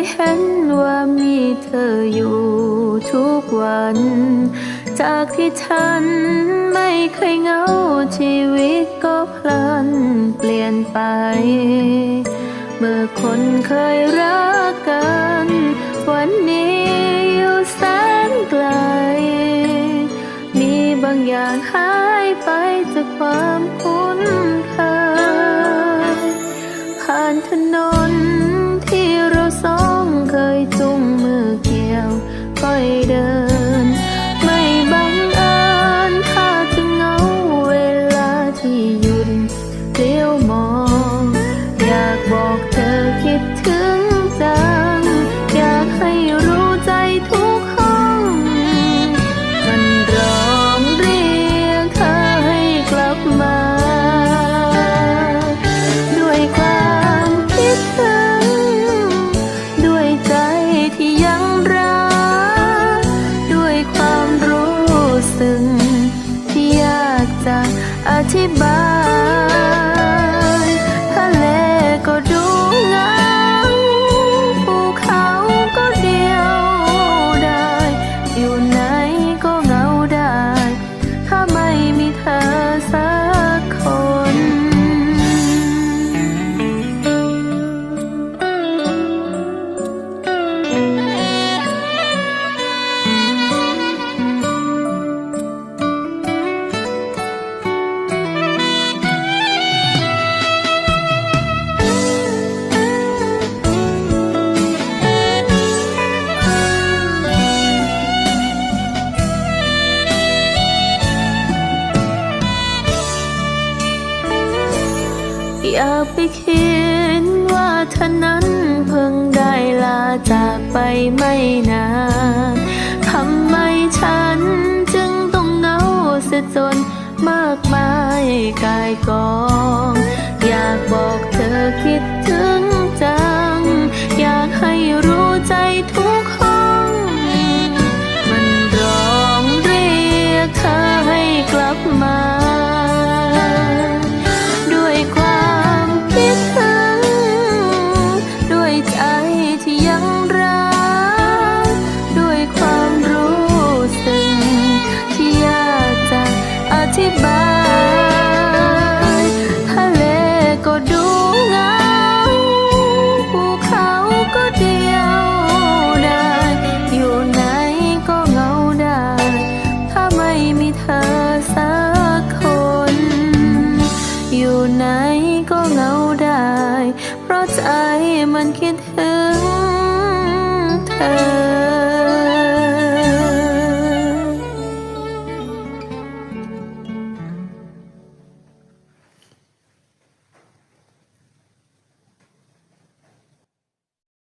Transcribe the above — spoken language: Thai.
ยเธออยู่ทุกวัน จากที่ฉันไม่เคยเหงาชีวิตก็พลันเปลี่ยนไป เมื่อคนเคยรักกัน วันนี้อยู่แสนไกล มีบางอย่างหายไปจากความคุ้นเคยผ่านถนน ค่ อย่าไปคิดว่าเธอนั้นเพิ่งได้ลาจากไปไม่นานทำไมฉันจึงต้องเหงาเสียจนมากมายกายกอง ใจมันคิดถึงเธอ